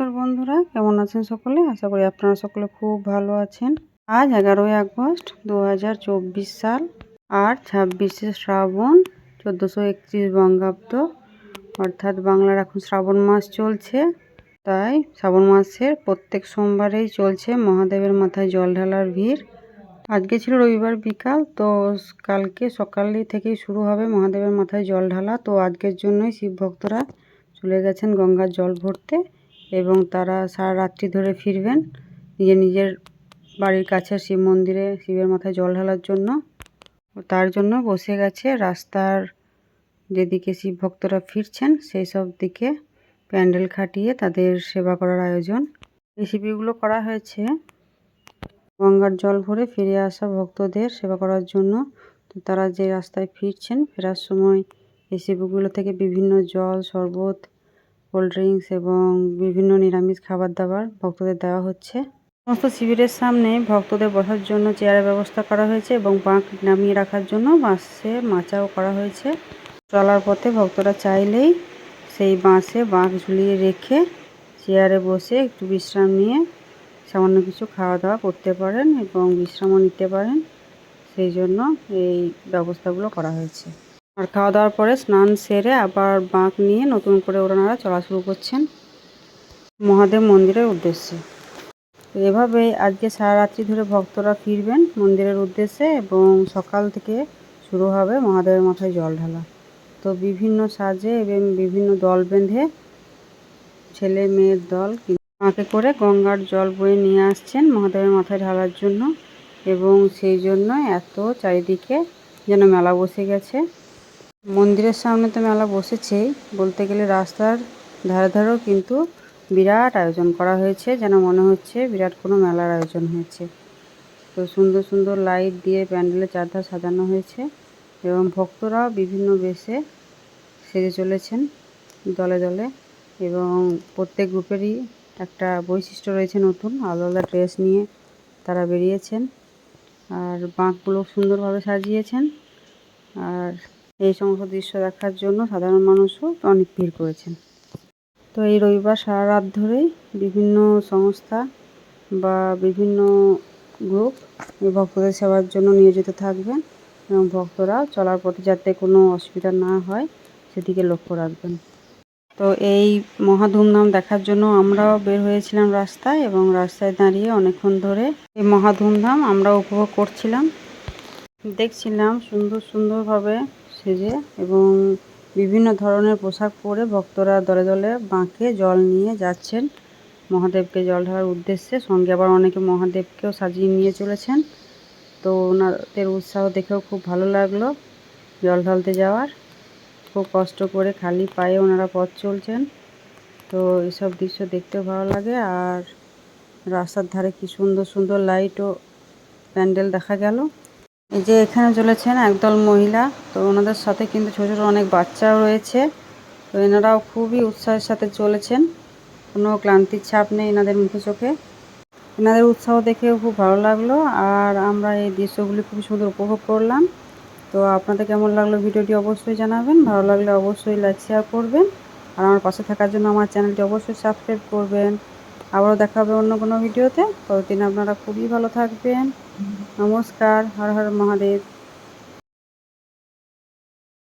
নমস্কার বন্ধুরা, কেমন আছেন সকলে? আশা করি আপনারা সকলে খুব ভালো আছেন। আজ এগারোই আগস্ট দু হাজার চব্বিশ সাল, আর ছাব্বিশে শ্রাবণ চোদ্দোশো একত্রিশ বঙ্গাব্দ। অর্থাৎ বাংলার এখন শ্রাবণ মাস চলছে, তাই শ্রাবণ মাসের প্রত্যেক সোমবারেই চলছে মহাদেবের মাথায় জল ঢালার ভিড়। আজকে ছিল রবিবার বিকাল, তো কালকে সকালে থেকেই শুরু হবে মহাদেবের মাথায় জল ঢালা। তো আজকের জন্যই শিব ভক্তরা চলে গেছেন গঙ্গার জল ভরতে। এবং তারা সারা রাত্রি ধরে ফিরবেন। নিজের নিজের বাড়ির কাছে শিব মন্দিরে শিবের মাথায় জল ঢালার জন্য। তার জন্য বসে গেছে রাস্তার যেদিকে শিব ভক্তরা ফিরছেন, সেই সব দিকে প্যান্ডেল খাটিয়ে তাদের সেবা করার আয়োজন। এই শিবিরগুলো করা হয়েছে। গঙ্গার জল ভরে ফিরে আসা ভক্তদের সেবা করার জন্য। তো তারা যে রাস্তায় ফিরছেন, ফেরার সময় এই শিবিরগুলো থেকে বিভিন্ন জল, শরবত কোল্ড ড্রিঙ্কস এবং বিভিন্ন নিরামিষ খাবার দাবার ভক্তদের দেওয়া হচ্ছে। সমস্ত শিবিরের সামনে ভক্তদের বসার জন্য চেয়ারের ব্যবস্থা করা হয়েছে এবং বাঁক নামিয়ে রাখার জন্য বাঁশে মাচাও করা হয়েছে। চলার পথে ভক্তরা চাইলেই সেই বাঁশে বাঁক ঝুলিয়ে রেখে চেয়ারে বসে একটু বিশ্রাম নিয়ে সামান্য কিছু খাওয়া দাওয়া করতে পারেন এবং বিশ্রামও নিতে পারেন। সেই জন্য এই ব্যবস্থাগুলো করা হয়েছে। আর খাওয়া দাওয়ার পরে স্নান সেরে আবার বাঁক নিয়ে নতুন করে ওনারা চলা শুরু করছেন মহাদেব মন্দিরের উদ্দেশ্যে। এভাবে আজকে সারা রাত্রি ধরে ভক্তরা ফিরবেন মন্দিরের উদ্দেশ্যে এবং সকাল থেকে শুরু হবে মহাদেবের মাথায় জল ঢালা। তো বিভিন্ন সাজে এবং বিভিন্ন দল বেঁধে ছেলে মেয়ের দল মাকে করে গঙ্গার জল বয়ে নিয়ে আসছেন মহাদেবের মাথায় ঢালার জন্য এবং সেই জন্য এত চারিদিকে যেন মেলা বসে গেছে। মন্দিরের সামনে তো মেলা বসেছেই বলতে গেলে রাস্তার ধারে ধারেও কিন্তু বিরাট আয়োজন করা হয়েছে, যেন মনে হচ্ছে বিরাট কোনো মেলার আয়োজন হয়েছে। তো সুন্দর সুন্দর লাইট দিয়ে প্যান্ডেলের চারধার সাজানো হয়েছে এবং ভক্তরাও বিভিন্ন বেশে সেজে চলেছেন দলে দলে এবং প্রত্যেক গ্রুপেরই একটা বৈশিষ্ট্য রয়েছে নতুন, আলাদা আলাদা ড্রেস নিয়ে তারা বেরিয়েছেন। আর বাঁকগুলো সুন্দরভাবে সাজিয়েছেন। আর এই সমস্ত দৃশ্য দেখার জন্য সাধারণ মানুষও অনেক ভিড় করেছেন। তো এই রবিবার সারা রাত ধরেই বিভিন্ন সংস্থা বা বিভিন্ন গ্রুপ ভক্তদের সেবার জন্য নিয়োজিত থাকবেন এবং ভক্তরা চলার পথে যাতে কোনো অসুবিধা না হয় সেদিকে লক্ষ্য রাখবেন। তো এই মহা ধুমধাম দেখার জন্য আমরাও বের হয়েছিলাম রাস্তায় এবং রাস্তায় দাঁড়িয়ে অনেকক্ষণ ধরে এই মহা ধুমধাম আমরা উপভোগ করছিলাম। দেখছিলাম সুন্দর সুন্দরভাবে সেজে এবং বিভিন্ন ধরনের পোশাক পরে ভক্তরা দলে দলে বাঁকে জল নিয়ে যাচ্ছেন। মহাদেবকে জল ঢালার উদ্দেশ্যে সঙ্গে আবার অনেকে মহাদেবকেও সাজিয়ে নিয়ে চলেছেন। তো ওনাদের উৎসাহ দেখেও খুব ভালো লাগল জল ঢালতে যাওয়ার। খুব কষ্ট করে খালি পায়ে ওনারা পথ চলছেন। তো এসব দৃশ্য দেখতেও ভালো লাগে আর রাস্তার ধারে কি সুন্দর সুন্দর লাইট ও প্যান্ডেল দেখা গেল। এই যে এখানে চলেছেন একদল মহিলা, তো ওনাদের সাথে কিন্তু ছোটো ছোটো অনেক বাচ্চাও রয়েছে, তো এনারাও খুবই উৎসাহের সাথে চলেছেন। কোনো ক্লান্তির ছাপ নেই এনাদের মুখে চোখে। এনাদের উৎসাহ দেখেও খুব ভালো লাগল, আর আমরা এই দৃশ্যগুলি খুব সুন্দর উপভোগ করলাম। তো আপনাদের কেমন লাগল ভিডিওটি অবশ্যই জানাবেন, ভালো লাগলে অবশ্যই লাইক শেয়ার করবেন, আর আমার পাশে থাকার জন্য আমার চ্যানেলটি অবশ্যই সাবস্ক্রাইব করবেন। আবারও দেখা হবে অন্য কোনো ভিডিওতে। ততদিন আপনারা খুবই ভালো থাকবেন। নমস্কার। হর হর মহাদেব।